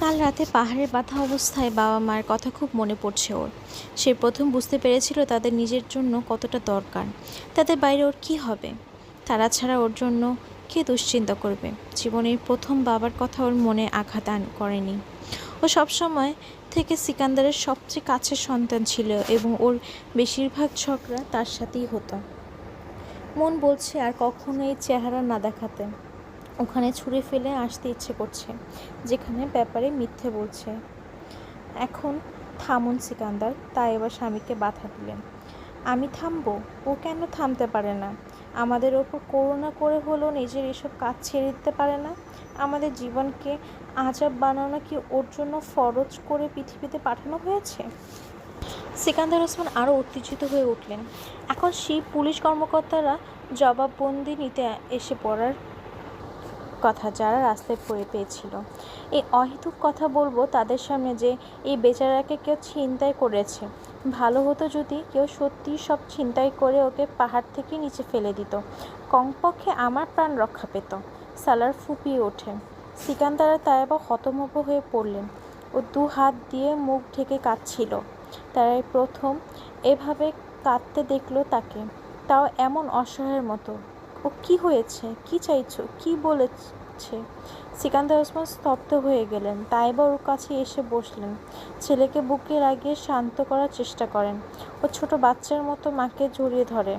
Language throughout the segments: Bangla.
কাল রাতে পাহাড়ে বাঁধা অবস্থায় বাবা মায়ের কথা খুব মনে পড়ছে ওর। সে প্রথম বুঝতে পেরেছিল তাদের নিজের জন্য কতটা দরকার। তাদের বাইরে ওর কী হবে? তারা ছাড়া ওর জন্য কে দুশ্চিন্তা করবে? জীবনের প্রথম বাবার কথা ওর মনে আঘাত করেনি। ও সবসময় থেকে সিকান্দারের সবচেয়ে কাছের সন্তান ছিল এবং ওর বেশিরভাগ ঝগড়া তার সাথেই হতো। মন বলছে আর কখনো এই চেহারা না দেখাতে। ওখানে ছুঁড়ে ফেলে আসতে ইচ্ছে করছে, যেখানে ব্যাপারে মিথ্যে বলছে। এখন থামুন সিকান্দার, তাই এবার স্বামীকে বাধা দিলেন। আমি থামবো? ও কেন থামতে পারে না? আমাদের ওপর করুণা করে হলেও নিজের এসব কাজ ছেড়ে দিতে পারে না? আমাদের জীবনকে আজাব বানানো কি ওর জন্য ফরজ করে পৃথিবীতে পাঠানো হয়েছে? সিকান্দার ওসমান আরও উত্তেজিত হয়ে উঠলেন। এখন সেই পুলিশ কর্মকর্তারা জবাববন্দি নিতে এসে পড়ার কথা যারা রাস্তায় পড়ে পেয়েছিল। এই অহেতুক কথা বলব তাদের সামনে যে এই বেচারাকে কেউ ছিনতাই করেছে। ভালো হতো যদি কেউ সত্যি সব ছিনতাই করে ওকে পাহাড় থেকে নিচে ফেলে দিত। কমপক্ষে আমার প্রাণ রক্ষা পেত। সালার ফুপিয়ে ওঠে। সিকান্দারা আবার হতমব হয়ে পড়লেন। ও দু হাত দিয়ে মুখ ঢেকে কাঁদছিল। তারাই প্রথম এভাবে কাঁদতে দেখল তাকে। তাও এমন অসহায়ের মতো। ও কি হয়েছে? কি চাইছো? কি বলেছে? সিকান্দার ওসমান স্তব্ধ হয়ে গেলেন। তাই তাইবা ওর কাছে এসে বসলেন। ছেলেকে বুকে লাগিয়ে শান্ত করার চেষ্টা করেন। ও ছোট বাচ্চার মতো মাকে জড়িয়ে ধরে।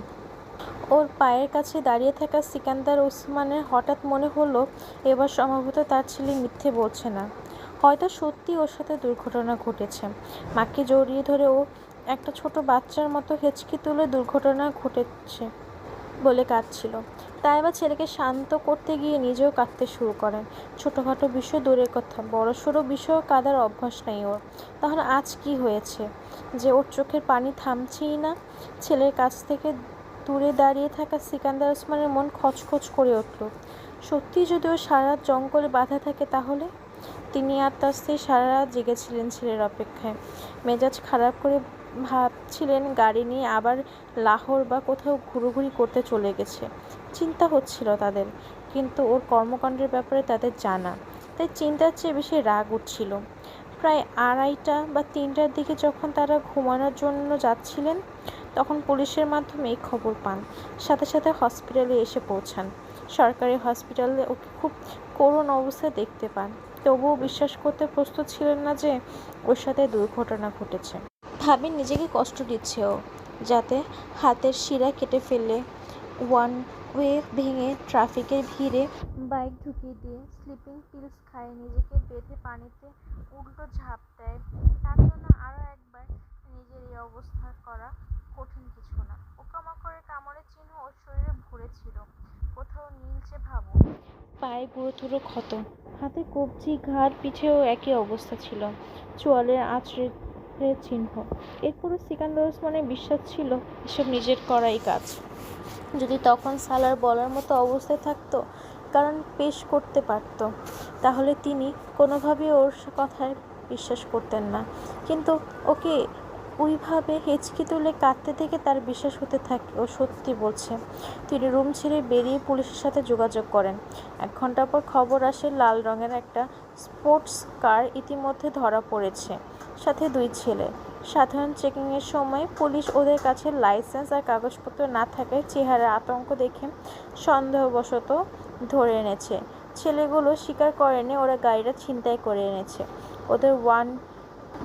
ওর পায়ের কাছে দাঁড়িয়ে থাকা সিকান্দার ওসমানের হঠাৎ মনে হলো, এবার সম্ভবত তার ছেলে মিথ্যে বলছে না। হয়তো সত্যি ওর সাথে দুর্ঘটনা ঘটেছে। মাকে জড়িয়ে ধরে ও একটা ছোট বাচ্চার মতো হেঁচকি তুলে দুর্ঘটনা ঘটেছে। বলে কাঁদছিল। তাই আবার ছেলেকে শান্ত করতে গিয়ে নিজেও কাঁদতে শুরু করেন ছোটোখাটো বিষয় দূরের কথা বড়সড় বিষয়ও কাঁদার অভ্যাস নেই ওর। তাহলে আজ কি হয়েছে? যে ওর চোখের পানি থামছেই না, ছেলের কাছ থেকে দূরে দাঁড়িয়ে থাকা সিকান্দার ওসমানের মন খচখচ করে উঠল। সত্যি যদি ও সারা জঙ্গলে বাঁধা থাকে তাহলে? তিনি আর তার স্ত্রী সারা রাত জেগেছিলেন ছেলের অপেক্ষায়। মেজাজ খারাপ করে ভাবছিলেন গাড়ি নিয়ে আবার লাহোর বা কোথাও ঘুরোঘুরি করতে চলে গেছে। চিন্তা হচ্ছিল তাদের, কিন্তু ওর কর্মকাণ্ডের ব্যাপারে তাদের জানা, তাই চিন্তার চেয়ে বেশি রাগ উঠছিল। প্রায় আড়াইটা বা তিনটার দিকে যখন তারা ঘুমানোর জন্য যাচ্ছিলেন, তখন পুলিশের মাধ্যমে এই খবর পান। সাথে সাথে হসপিটালে এসে পৌঁছান। সরকারি হসপিটালে ওকে খুব করুণ অবস্থায় দেখতে পান। তবুও বিশ্বাস করতে প্রস্তুত ছিলেন না যে ওর সাথে দুর্ঘটনা ঘটেছে। ভাবেন নিজেকে কষ্ট দিচ্ছে ও যাতে হাতের শিরা কেটে ফেলে ওয়ান ওয়ে ভেঙে ট্রাফিকের ভিড়ে বাইক ঢুকিয়ে দিয়ে স্লিপিং পিলস খায়, নিজেকে বেঁধে পানিতে উল্টো ঝাঁপ দেয়। তার জন্য আরও একবার নিজের এই অবস্থা করা কঠিন কিছু না। পোকামাকড়ের কামড়ের চিহ্ন ওর শরীরে ভরে ছিল, কোথাও নীলচে ভাবো পায়ে গুরুতর ক্ষত, হাতে কবজি, ঘাড়, পিঠেও একই অবস্থা ছিল। চোয়ালের আঁচড়ের চিহ্ন। এরপরও সিকান্দার ওসমানের বিশ্বাস ছিল এসব নিজের করাই কাজ। যদি তখন সালার বলার মতো অবস্থায় থাকতো, কারণ পেশ করতে পারতো, তাহলে তিনি কোনোভাবেই ওর কথায় বিশ্বাস করতেন না। কিন্তু ওকে ওইভাবে হেঁচকি তুলে কাঁদতে থেকে তার বিশ্বাস হতে থাকে ও সত্যি বলছে, তিনি রুম ছেড়ে বেরিয়ে পুলিশের সাথে যোগাযোগ করেন। এক ঘণ্টা পর খবর আসে লাল রঙের একটা স্পোর্টস কার ইতিমধ্যে ধরা পড়েছে। সাথে দুই ছেলে। সাধারণ চেকিংয়ের সময় পুলিশ ওদের কাছে লাইসেন্স আর কাগজপত্র না থাকায় চেহারা আতঙ্ক দেখে সন্দেহবশত ধরে এনেছে। ছেলেগুলো স্বীকার করেনি, ওরা গাড়িটা ছিনতাই করে এনেছে। ওদের ওয়ান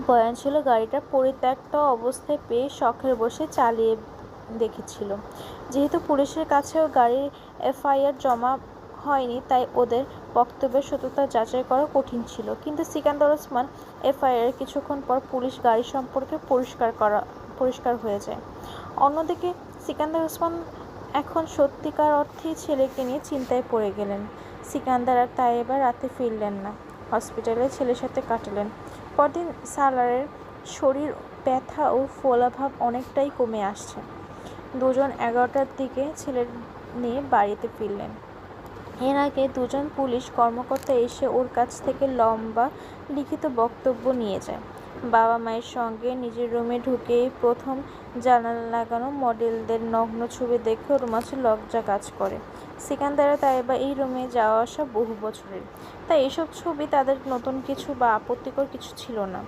বয়ান ছিল, গাড়িটা পরিত্যক্ত অবস্থায় পেয়ে শখের বসে চালিয়ে দেখেছিল। যেহেতু পুলিশের কাছেও গাড়ির এফআইআর জমা হয়নি, তাই ওদের বক্তব্যের সত্যতা যাচাই করা কঠিন ছিল। কিন্তু সিকান্দার ওসমান এফআইআর কিছুক্ষণ পর পুলিশ গাড়ি সম্পর্কে পরিষ্কার করা, পরিষ্কার হয়ে যায়। অন্যদিকে সিকান্দার ওসমান এখন সত্যিকার অর্থেই ছেলেকে নিয়ে চিন্তায় পড়ে গেলেন। সিকান্দার আর তাই এবার রাতে ফিরলেন না। হসপিটালে ছেলের সাথে কাটালেন। পরদিন সালারের শরীর ব্যথা ও ফোলাভাব অনেকটাই কমে আসছে। দুজন এগারোটার দিকে ছেলের নিয়ে বাড়িতে ফিরলেন। এর আগে দুজন পুলিশ কর্মকর্তা এসে ওর কাছ থেকে লম্বা লিখিত বক্তব্য নিয়ে যায়। বাবা মায়ের সঙ্গে নিজের রুমে ঢুকেই প্রথম জানালা লাগানো মডেলদের নগ্ন ছবি দেখে ওর মাঝে লজ্জা কাজ করে। সিকান্দারা তাই বা এই রুমে যাওয়া আসা বহু বছরের। তাই এসব ছবি তাদের নতুন কিছু বা আপত্তিকর কিছু ছিল না।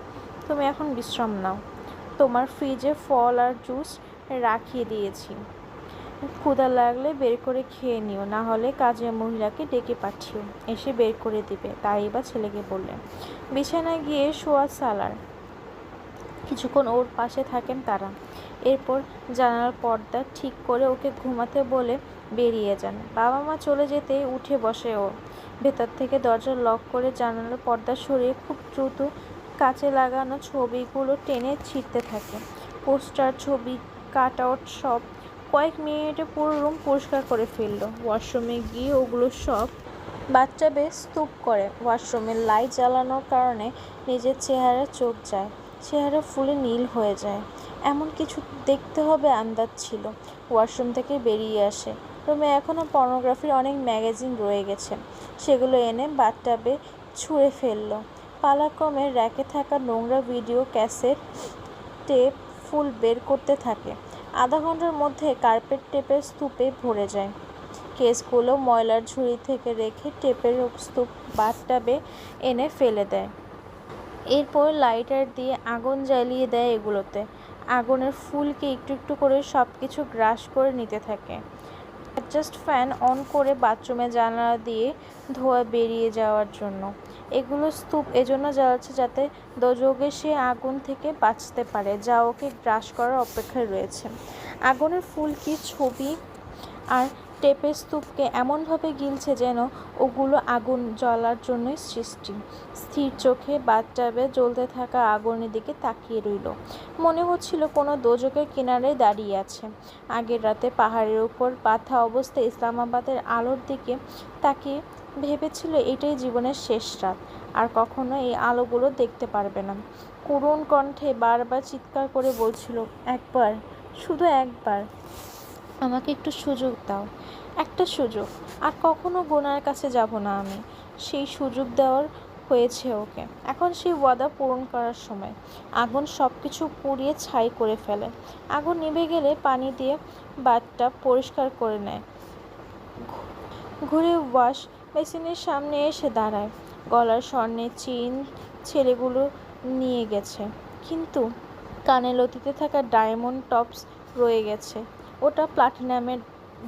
তুমি এখন বিশ্রাম নাও। তোমার ফ্রিজে ফল আর জুস রাখিয়ে দিয়েছি। ক্ষুধা লাগলে বের করে খেয়ে নিও, না হলে কাজের মহিলাকে ডেকে পাঠিও। এসে বের করে দিবে, তাই বা ছেলেকে বললেন বিছানায় গিয়ে শোয়া সালার। কিছুক্ষণ ওর পাশে থাকেন তারা। এরপর জানালার পর্দা ঠিক করে ওকে ঘুমাতে বলে বেরিয়ে যান। বাবা মা চলে যেতে উঠে বসে ও। ভেতর থেকে দরজা লক করে জানালার পর্দা সরিয়ে খুব দ্রুত কাচে লাগানো ছবিগুলো টেনে ছিঁড়তে থাকে। পোস্টার, ছবি কাট আউট সব কয়েক মিনিটে পুরো রুম পরিষ্কার করে ফেলল। ওয়াশরুমে গিয়ে ওগুলো সব বাচ্চা বেশ স্তূপ করে। ওয়াশরুমের লাইট জ্বালানোর কারণে নিজের চেহারা চোখ যায়, চেহারা ফুলে নীল হয়ে যায়। এমন কিছু দেখতে হবে আন্দাজ ছিল। ওয়াশরুম থেকে বেরিয়ে আসে। রুমে এখনও পর্নোগ্রাফির অনেক ম্যাগাজিন রয়ে গেছে। সেগুলো এনে বাথটাবে ছুঁড়ে ফেলল। পালাক্রমে র্যাকে থাকা নোংরা ভিডিও ক্যাসেট, টেপ, ফুল বের করতে থাকে। আধা ঘণ্টার মধ্যে কার্পেট টেপের স্তূপে ভরে যায়। কেসগুলো ময়লার ঝুড়ি থেকে রেখে টেপের স্তূপ বাথটাবে এনে ফেলে দেয়। এরপর লাইটার দিয়ে আগুন জ্বালিয়ে দেয় এগুলোতে। আগুনের ফুলকে একটু একটু করে সব কিছু গ্রাস করে নিতে থাকে। অ্যাডজাস্ট ফ্যান অন করে বাথরুমে জানালা দিয়ে ধোয়া বেরিয়ে যাওয়ার জন্য। এগুলো স্তূপ এজন্য জ্বালাচ্ছে যাতে দোযোগে সে আগুন থেকে বাঁচতে পারে, যা ওকে গ্রাস করার অপেক্ষায় রয়েছে। আগুনের ফুলকি ছবি? আর টেপের স্তূপকে এমনভাবে গিলছে যেন ওগুলো আগুন জ্বলার জন্যই সৃষ্টি। স্থির চোখে বাথটাবে জ্বলতে থাকা আগুনের দিকে তাকিয়ে রইল। মনে হচ্ছিল কোনো দোজকের কিনারে দাঁড়িয়ে আছে। আগের রাতে পাহাড়ের উপর বাঁধা অবস্থায় ইসলামাবাদের আলোর দিকে তাকিয়ে ভেবেছিল এটাই জীবনের শেষ রাত, আর কখনো এই আলোগুলো দেখতে পারবে না। করুণ কণ্ঠে বারবার চিৎকার করে বলছিল, একবার, শুধু একবার। আমাকে একটু সুযোগ দাও, একটা সুযোগ। আর কখনো গোনার কাছে যাব না আমি সেই সুযোগ দেওয়ার হয়েছে ওকে। এখন সেই ওয়াদা পূরণ করার সময়। আগুন সব কিছু পুড়িয়ে ছাই করে ফেলে। আগুন নিভে গেলে পানি দিয়ে বাথটা পরিষ্কার করে নেয়। ঘুরে ওয়াশ মেশিনের সামনে এসে দাঁড়ায়। গলার স্বর্ণের চিন ছেলেগুলো নিয়ে গেছে। কিন্তু কানে লতিতে থাকা ডায়মন্ড টপস রয়ে গেছে। ওটা প্লাটিনামের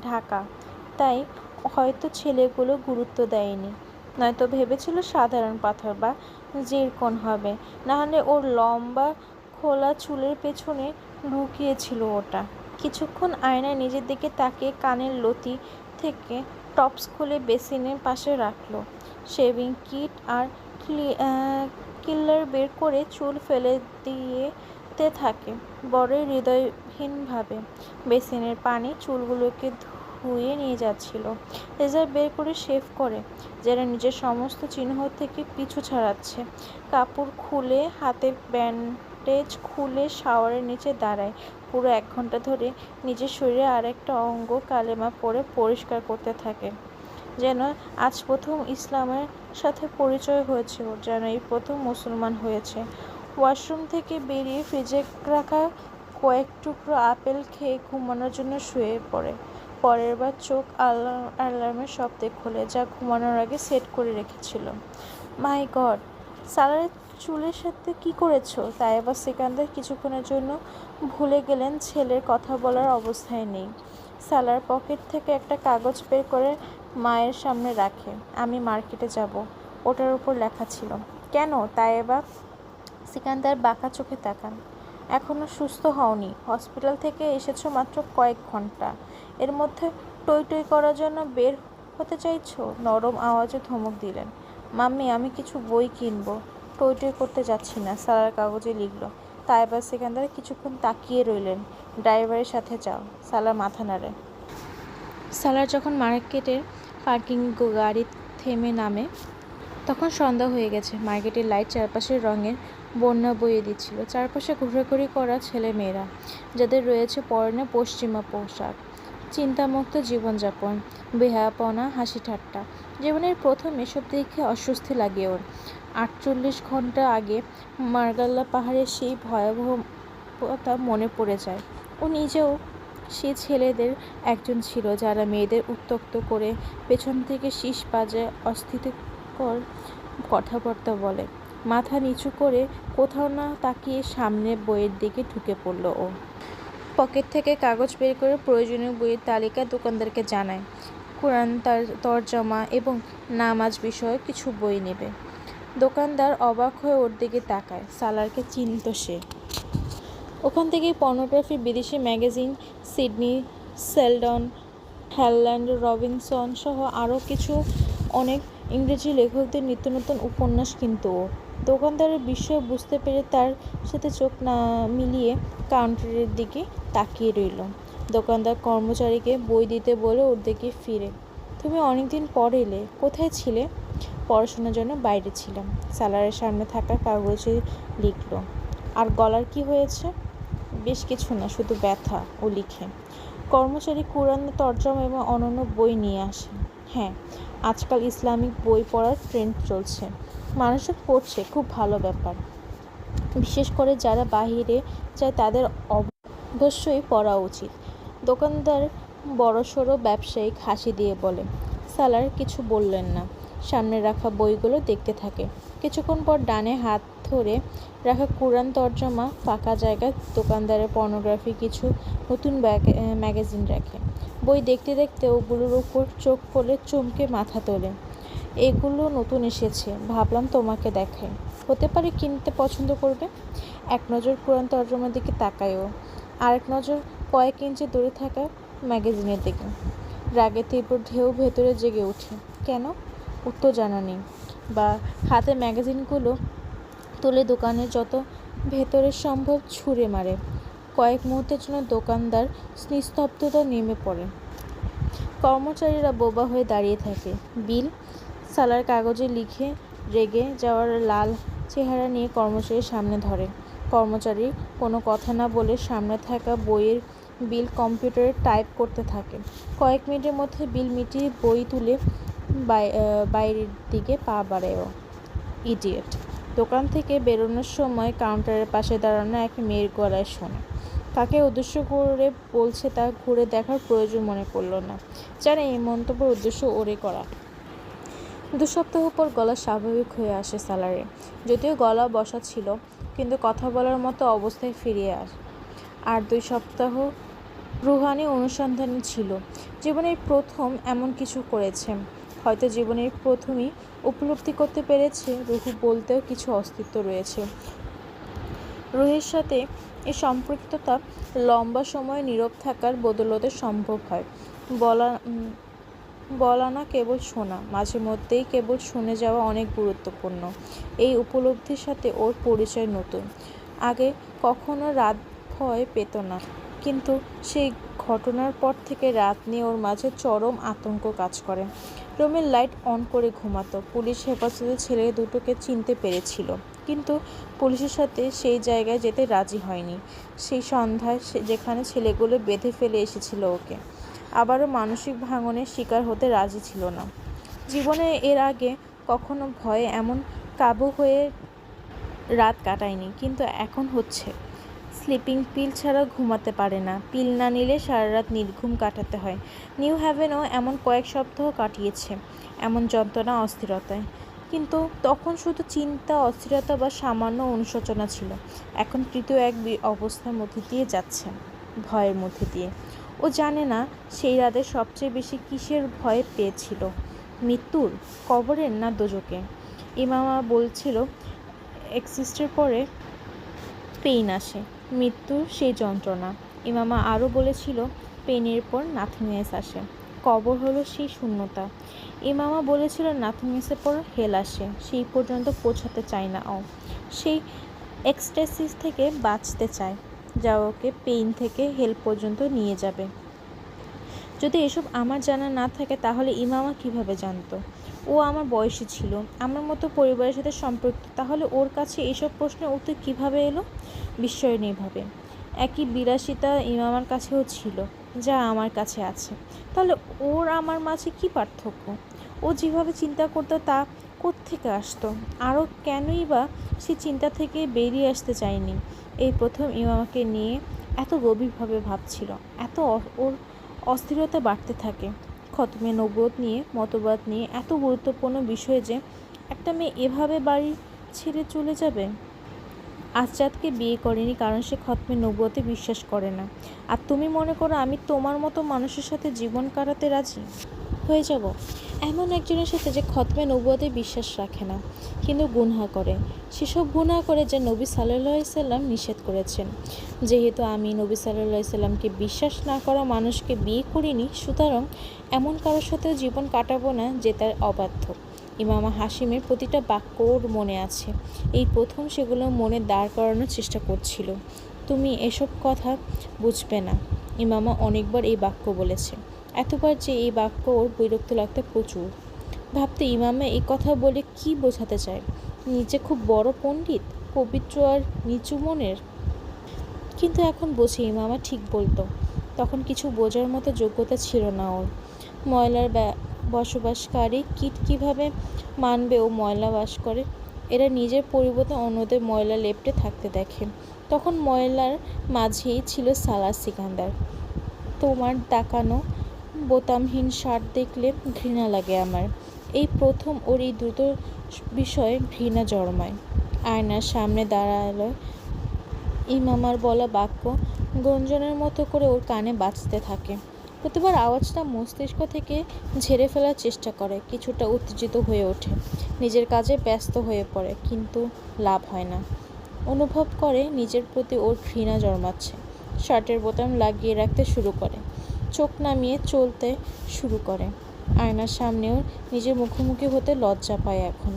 ঢাকা। তাই হয়তো ছেলেগুলো গুরুত্ব দেয়নি। নয়তো ভেবেছিল সাধারণ পাথর বা জিরকন হবে। নাহলে ওর লম্বা, খোলা চুলের পেছনে লুকিয়েছিল ওটা। কিছুক্ষণ আয়নায় নিজের দিকে তাকিয়ে কানের লতি থেকে টপস খুলে বেসিনের পাশে রাখল। শেভিং কিট আর কিলার বের করে চুল ফেলে দিয়েতে থাকে বড়ই হৃদয়হীনভাবে। বেসিনের পানি চুলগুলোকে ধুয়ে নিয়ে যাচ্ছিল। রেজার বের করে শেভ করে যারা নিজের সমস্ত চিহ্ন থেকে পিছু ছাড়াচ্ছে। কাপড় খুলে, হাতে ব্যান্ডেজ খুলে শাওয়ারের নিচে দাঁড়ায়। পুরো এক ঘণ্টা ধরে নিজের শরীরে আরেকটা অঙ্গ কালেমা পরে পরিষ্কার করতে থাকে। যেন আজ প্রথম ইসলামের সাথে পরিচয় হয়েছে ওর, যেন এই প্রথম মুসলমান হয়েছে। ওয়াশরুম থেকে বেরিয়ে ফ্রিজে রাখা কয়েক টুকরো আপেল খেয়ে ঘুমানোর জন্য শুয়ে পড়ে। পরের বার চোখ অ্যালার্মের শব্দে খোলে, যা ঘুমানোর আগে সেট করে রেখেছিল। মাই গড সালারের চুলের সাথে কি করেছ? তাই আবার সিকান্দার কিছুক্ষণের জন্য ভুলে গেলেন, ছেলের কথা বলার অবস্থায় নেই। সালার পকেট থেকে একটা কাগজ বের করে মায়ের সামনে রাখে। আমি মার্কেটে যাব। ওটার উপর লেখা ছিল। কেন? তাই এবার সিকান্দার বাঁকা চোখে তাকান। এখনও সুস্থ হওনি। হসপিটাল থেকে এসেছ মাত্র কয়েক ঘণ্টা। এর মধ্যে টই টই করার জন্য বের হতে চাইছো? নরম আওয়াজে ধমক দিলেন। মাম্মি, আমি কিছু বই কিনবো। টই টই করতে যাচ্ছি না সালার কাগজে লিখলো। তাইবার সেখানদার কিছুক্ষণ তাকিয়ে রইলেন, ড্রাইভারের সাথে যাও সালার মাথা নাড়ে। সালার যখন মার্কেটের পার্কিং গাড়ি থেমে নামে, তখন সন্ধ্যা হয়ে গেছে। মার্কেটের লাইট চারপাশের রঙের বন্যা বইয়ে দিচ্ছিল। চারপাশে ঘোরাঘুরি করা ছেলে মেয়েরা যাদের রয়েছে পরনে পশ্চিমা পোশাক, চিন্তামুক্ত জীবনযাপন বেহাপনা হাসি ঠাট্টা জীবনের প্রথম এসব দেখে অস্বস্তি লাগে ওর। আটচল্লিশ ঘণ্টা আগে মার্গাল্লা পাহাড়ের সেই ভয়াবহতা মনে পড়ে যায়। ও নিজেও সে ছেলেদের একজন ছিল যারা মেয়েদের উত্তক্ত করে পেছন থেকে শীষ বাজে অস্থিতিকর কথাবার্তা বলে। মাথা নিচু করে কোথাও না তাকিয়ে সামনে বইয়ের দিকে ঢুকে পড়ল ও। পকেট থেকে কাগজ বের করে প্রয়োজনীয় বইয়ের তালিকা দোকানদারকে জানায়। কোরআন তার তরজমা এবং নামাজ বিষয়ে কিছু বই নেবে। দোকানদার অবাক হয়ে ওর দিকে তাকায়। সালারকে চিনত সে। ওখান থেকেই পর্নোগ্রাফি, বিদেশি magazine, Sidney, Sheldon Holland Robinson সহ আরও কিছু অনেক ইংরেজি লেখকদের নিত্য নতুন উপন্যাস কিনত ও। দোকানদারের বিষয় বুঝতে পেরে তার সাথে চোখ না মিলিয়ে কাউন্টারের দিকে তাকিয়ে রইল। দোকানদার কর্মচারীকে বই দিতে বলে ওর দিকে ফিরে। তুমি অনেকদিন পর এলে। কোথায় ছিলে? পড়াশোনার জন্য বাইরে ছিলাম। স্যালারের সামনে থাকা কাগজে লিখল। আর গলার কি হয়েছে? বেশ কিছু না, শুধু ব্যথা ও লিখে। কর্মচারী কোরআন তর্জমা এবং অন্যান্য বই নিয়ে আসে। হ্যাঁ আজকাল ইসলামিক বই পড়ার ট্রেন্ড চলছে। মানুষজন পড়ছে, খুব ভালো ব্যাপার। বিশেষ করে যারা বাহিরে যায়, তাদের অবশ্যই পড়া উচিত। দোকানদার বড়সড় ব্যবসায়িক হাসি দিয়ে বলে সালার কিছু বললেন না। সামনে রাখা বইগুলো দেখতে থাকে। কিছুক্ষণ পর ডানে হাত ধরে রাখা কোরআন তর্জমা ফাঁকা জায়গায় দোকানদারের পর্নোগ্রাফি কিছু নতুন ম্যাগাজিন রাখে। বই দেখতে দেখতে ওগুলোর উপর চোখ পড়লে চমকে মাথা তোলে। এগুলো নতুন এসেছে, ভাবলাম তোমাকে দেখাই হতে পারে কিনতে পছন্দ করবে। এক নজর কোরআন তর্জমার দিকে তাকায়ও। আরেক নজর কয়েক ইঞ্চি দূরে থাকা ম্যাগাজিনের দিকে। রাগে তীব্র ঢেউ ভেতরে জেগে ওঠে। কেন? উত্তর জানা নেই। বা হাতে ম্যাগাজিনগুলো তুলে দোকানের যত ভেতরের সম্ভব ছুঁড়ে মারে। কয়েক মুহূর্তের জন্য দোকানদার নিস্তব্ধতা নেমে পড়ে। কর্মচারীরা বোবা হয়ে দাঁড়িয়ে থাকে। বিল, সালার কাগজে লিখে রেগে যাওয়ার লাল চেহারা নিয়ে কর্মচারীর সামনে ধরে। কর্মচারী কোনো কথা না বলে সামনে থাকা বইয়ের বিল কম্পিউটারে টাইপ করতে থাকে। কয়েক মিনিটের মধ্যে বিল মিটিয়ে বই তুলে বাইরের দিকে পা বাড়ায়ও। ইডিয়েট। দোকান থেকে বেরোনোর সময় কাউন্টারের পাশে দাঁড়ানো এক মেয়ের গলায় শোনে। তাকে উদ্দেশ্য করে বলছে, তা ঘুরে দেখার প্রয়োজন মনে করল না। জানে এই মন্তব্যের উদ্দেশ্য ওরে করা। দু সপ্তাহ পর গলা স্বাভাবিক হয়ে আসে স্যালারে। যদিও গলা বসা ছিল, কিন্তু কথা বলার মতো অবস্থায় ফিরিয়ে আস, আর দুই সপ্তাহ রুহানি অনুসন্ধানে ছিল। জীবনের প্রথম এমন কিছু করেছে। হয়তো জীবনের প্রথমেই উপলব্ধি করতে পেরেছে রুহু বলতেও কিছু অস্তিত্ব রয়েছে। রুহের সাথে এই সম্পৃক্ততা লম্বা সময় নীরব থাকার বদলতে সম্ভব হয়। বলা বলা না কেবল শোনা, মাঝে মধ্যেই কেবল শুনে যাওয়া অনেক গুরুত্বপূর্ণ। এই উপলব্ধির সাথে ওর পরিচয় নতুন। আগে কখনো রাত ভয় পেত না, কিন্তু সেই ঘটনার পর থেকে রাত নিয়ে ওর মাঝে চরম আতঙ্ক কাজ করে। রুমের লাইট অন করে ঘুমাতো। পুলিশ হেফাজতে ছেলে দুটোকে চিনতে পেরেছিল। কিন্তু পুলিশের সাথে সেই জায়গায় যেতে রাজি হয়নি। সেই সন্ধ্যায় যেখানে ছেলেগুলো বেঁধে ফেলে এসেছিল ওকে। আবারও মানসিক ভাঙনের শিকার হতে রাজি ছিল না। জীবনে এর আগে কখনো ভয়ে এমন কাবু হয়ে রাত কাটায়নি, কিন্তু এখন হচ্ছে। স্লিপিং পিল ছাড়া ঘুমাতে পারে না। পিল না নিলে সারা রাত নির্ঘুম কাটাতে হয়। নিউ হ্যাভেনও এমন কয়েক সপ্তাহ কাটিয়েছে, এমন যন্ত্রণা অস্থিরতায়। কিন্তু তখন শুধু চিন্তা, অস্থিরতা বা সামান্য অনুশোচনা ছিল। এখন তৃতীয় এক অবস্থার মধ্যে দিয়ে যাচ্ছে, ভয়ের মধ্যে দিয়ে। ও জানে না সেই রাতে সবচেয়ে বেশি কিসের ভয় পেয়েছিল, মৃত্যুর, কবরের না দোজকে ইমামা বলছিল, এক্সিস্টের পরে পেইন আসে। মৃত্যুর সেই যন্ত্রণা। ইমামা আরও বলেছিল, পেনের পর নাথিংনেস আসে। কবর হলো সেই শূন্যতা। ইমামা বলেছিল নাথিংনেসের পর হেল আসে। সেই পর্যন্ত পৌঁছাতে চায় না ও। সেই এক্সটেসিস থেকে বাঁচতে চায়, যা ওকে পেইন থেকে হেল পর্যন্ত নিয়ে যাবে। যদি এসব আমার জানা না থাকে, তাহলে ইমামা কীভাবে জানতো? ও আমার বয়সী ছিল। আমার মতো পরিবারের সাথে সম্পৃক্ত তাহলে ওর কাছে এসব প্রশ্নের উত্তর কীভাবে এলো? বিস্ময়নীয়ভাবে একই বিলাসিতা ইমামার কাছেও ছিল, যা আমার কাছে আছে। তাহলে ওর আমার মাঝে কি পার্থক্য? ও যেভাবে চিন্তা করতো তা কোত্থেকে আসতো? আরও কেনই বা সে চিন্তা থেকে বেরিয়ে আসতে চায়নি? এই প্রথম ইমামাকে নিয়ে এত গভীরভাবে ভাবছিল। এত ওর অস্থিরতা বাড়তে থাকে। খতমে নবরত নিয়ে, মতবাদ নিয়ে এত গুরুত্বপূর্ণ বিষয় যে একটা মেয়ে এভাবে বাড়ি ছেড়ে চলে যাবে? আজাদকে বিয়ে করেনি কারণ সে খতমে নবুয়তে বিশ্বাস করে না। আর তুমি মনে করো আমি তোমার মতো মানুষের সাথে জীবন কাটাতে রাজি? হয়ে যাব। এমন একজনের সাথে যে খতমে নবুয়তে বিশ্বাস রাখে না, কিন্তু গুনহা করে। সেসব গুনহা করে যে নবী সাল্লাহ সাল্লাম নিষেধ করেছেন। যেহেতু আমি নবী সাল্লাহ সাল্লামকে বিশ্বাস না করা মানুষকে বিয়ে করিনি, সুতরাং এমন কারোর সাথেও জীবন কাটাবো না যে তার অবাধ্য। ইমামা হাসিমের প্রতিটা বাক্য ওর মনে আছে। এই প্রথম সেগুলো মনে দাঁড় করানোর চেষ্টা করছিল। তুমি এসব কথা বুঝবে না। ইমামা অনেকবার এই বাক্য বলেছে। এতবার যে এই বাক্য ওর বিরক্ত লাগতে প্রচুর। ভাবতে ইমামা এই কথা বলে কি বোঝাতে চায়? নিজে খুব বড় পণ্ডিত, পবিত্র আর নিচু মনের? কিন্তু এখন বোঝে ইমামা ঠিক বলতো। তখন কিছু বোঝার মতো যোগ্যতা ছিল না ওর। ময়লার বসবাসকারী কীট কীভাবে মানবে ও ময়লা বাস করে? এরা নিজের পরিবর্তে অন্যদের ময়লা লেপটে থাকতে দেখে। তখন ময়লার মাঝেই ছিল সালার সিকান্দার। তোমার তাকানো বোতামহীন শার্ট দেখলে ঘৃণা লাগে আমার। এই প্রথম ওর এই দ্রুত বিষয়ে ঘৃণা জন্মায়। আয়নার সামনে দাঁড়াল ইমামার বলা বাক্য গঞ্জনের মতো করে ওর কানে বাজতে থাকে। প্রতিবার আওয়াজটা মস্তিষ্ক থেকে ঝেড়ে ফেলার চেষ্টা করে, কিছুটা উত্তেজিত হয়ে ওঠে। নিজের কাজে ব্যস্ত হয়ে পড়ে, কিন্তু লাভ হয় না। অনুভব করে নিজের প্রতি ওর ঘৃণা জন্মাচ্ছে। শার্টের বোতাম লাগিয়ে রাখতে শুরু করে। চোখ নামিয়ে চলতে শুরু করে। আয়নার সামনেও নিজের মুখোমুখি হতে লজ্জা পায় এখন।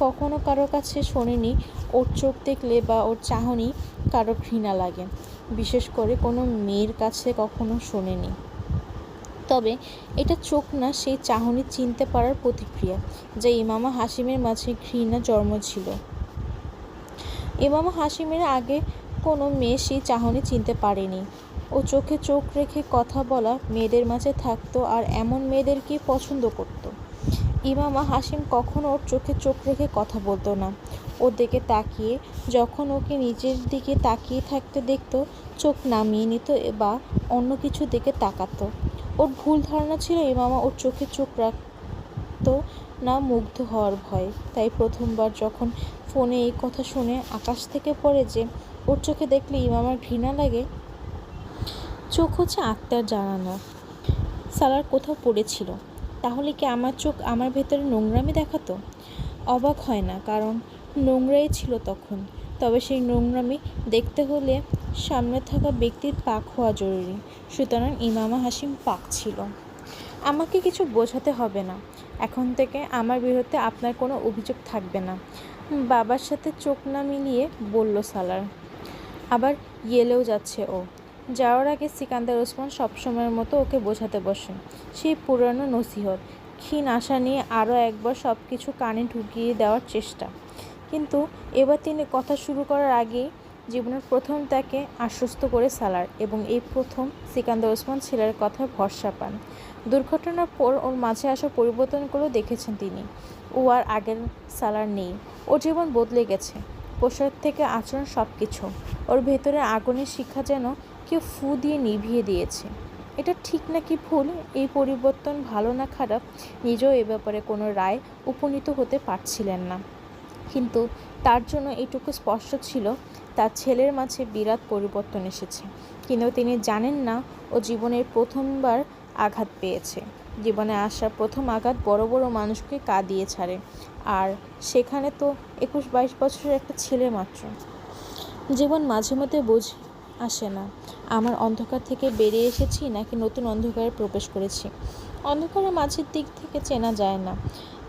কখনো কারও কাছে শোনেনি, ওর চোখ দেখলে বা ওর চাহনি কারও ঘৃণা লাগে। বিশেষ করে কোনো মেয়ের কাছে কখনো শোনেনি। তবে এটা চোখ না, সেই চাহনি চিনতে পারার প্রতিক্রিয়া, যা ইমামা হাসিমের মাঝে ঘৃণা জন্ম ছিল। ইমামা হাসিমের আগে কোনো মেয়ে সেই চাহনি চিনতে পারেনি। ও চোখে চোখ রেখে কথা বলা মেয়েদের মাঝে থাকতো আর এমন মেয়েদেরকেই পছন্দ করতো। ইমামা হাসিম কখনো ওর চোখে চোখ রেখে কথা বলতো না। ওর দিকে তাকিয়ে, যখন ওকে নিজের দিকে তাকিয়ে থাকতে দেখতো, চোখ নামিয়ে নিত বা অন্য কিছু দিকে তাকাতো। ওর ভুল ধারণা ছিল ইমামা ওর চোখে চোখ রাখতো না মুগ্ধ হওয়ার ভয়। তাই প্রথমবার যখন ফোনে এই কথা শুনে আকাশ থেকে পড়ে যে ওর চোখে দেখলে ইমামার ঘৃণা লাগে চোখ হচ্ছে আত্মার জানানো। সালার কোথাও পড়েছিল। তাহলে কি আমার চোখ আমার ভেতরে নোংরামি দেখাতো? অবাক হয় না, কারণ নোংরাই ছিল তখন। তবে সেই নোংরামি দেখতে হলে সামনে থাকা ব্যক্তির পাক হওয়া জরুরি। সুতরাং ইমামা হাসিম পাক ছিল। আমাকে কিছু বোঝাতে হবে না। এখন থেকে আমার বিরুদ্ধে আপনার কোনো অভিযোগ থাকবে না। বাবার সাথে চোখ না মিলিয়ে বলল সালার। আবার ইয়েলেও যাচ্ছে ও। যাওয়ার আগে সিকান্দার ওসমান সবসময়ের মতো ওকে বোঝাতে বসেন। সেই পুরানো নসিহত, ক্ষীণ আশা নিয়ে আরও একবার সব কিছু কানে ঢুকিয়ে দেওয়ার চেষ্টা। কিন্তু এবার তিনি কথা শুরু করার আগেই জীবনের প্রথম তাকে আশ্বস্ত করে সালার এবং এই প্রথম সিকান্দার ওসমান ছেলের কথা ভরসা পান। দুর্ঘটনার পর ওর মাঝে আসা পরিবর্তনগুলো দেখেছেন তিনি। ও আর আগের সালার নেই। ওর জীবন বদলে গেছে। পোশাক থেকে আচরণ সব কিছু ওর ভেতরে আগুনের শিক্ষা যেন কেউ ফু দিয়ে নিভিয়ে দিয়েছে। এটা ঠিক নাকি ভুল? এই পরিবর্তন ভালো না খারাপ নিজেও এ ব্যাপারে কোনো রায় উপনীত হতে পারছিলেন না। কিন্তু তার জন্য এইটুকু স্পষ্ট ছিল, তার ছেলের মাঝে বিরাট পরিবর্তন এসেছে। কিন্তু তিনি জানেন না ও জীবনের প্রথমবার আঘাত পেয়েছে। জীবনে আসা প্রথম আঘাত বড় বড় মানুষকে কাঁদিয়ে ছাড়ে। আর সেখানে তো একুশ বাইশ বছরের একটা ছেলে মাত্র। জীবন মাঝে মধ্যে বুঝ আসে না। আমার অন্ধকার থেকে বেরিয়ে এসেছি নাকি নতুন অন্ধকারে প্রবেশ করেছি? অন্ধকারে মাঝের দিক থেকে চেনা যায় না।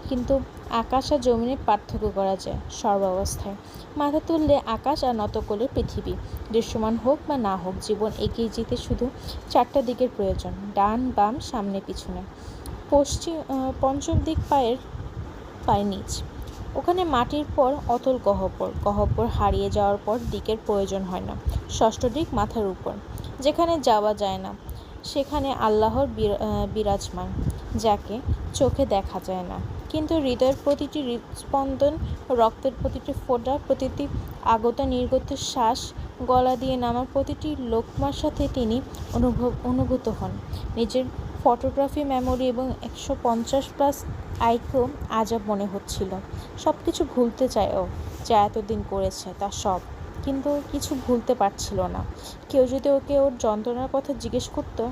কিন্তু আকাশ আর জমিনের পার্থক্য করা যায় সর্বাবস্থায়। মাথা তুললে আকাশ আর নত করলে পৃথিবী। দৃশ্যমান হোক বা না হোক, জীবন এগিয়ে যেতে শুধু চারটা দিকের প্রয়োজন, ডান, বাম, সামনে, পিছনে। পশ্চিম পঞ্চম দিক পায়ের পায়ের নিচ। ওখানে মাটির পর অতল গহ্বর। গহ্বর হারিয়ে যাওয়ার পর দিকের প্রয়োজন হয় না। ষষ্ঠ দিক মাথার উপর, যেখানে যাওয়া যায় না, সেখানে আল্লাহর বিরা- বিরাজমান, যাকে চোখে দেখা যায় না। কিন্তু হৃদয়ের প্রতিটি হৃদস্পন্দন রক্তের প্রতিটি ফোঁটা, প্রতিটি আগত নির্গত শ্বাস, গলা দিয়ে নামার প্রতিটি লোকমার সাথে তিনি অনুভব, অনুভূত হন। নিজের ফটোগ্রাফি, মেমোরি এবং একশো পঞ্চাশ প্লাস আইকেও আজব মনে হচ্ছিল। সব কিছু ভুলতে চায় ও যা এতদিন করেছে, তা সব। কিন্তু কিছু ভুলতে পারছিল না। কেউ যদি ওকে ওর যন্ত্রণার কথা জিজ্ঞেস করতো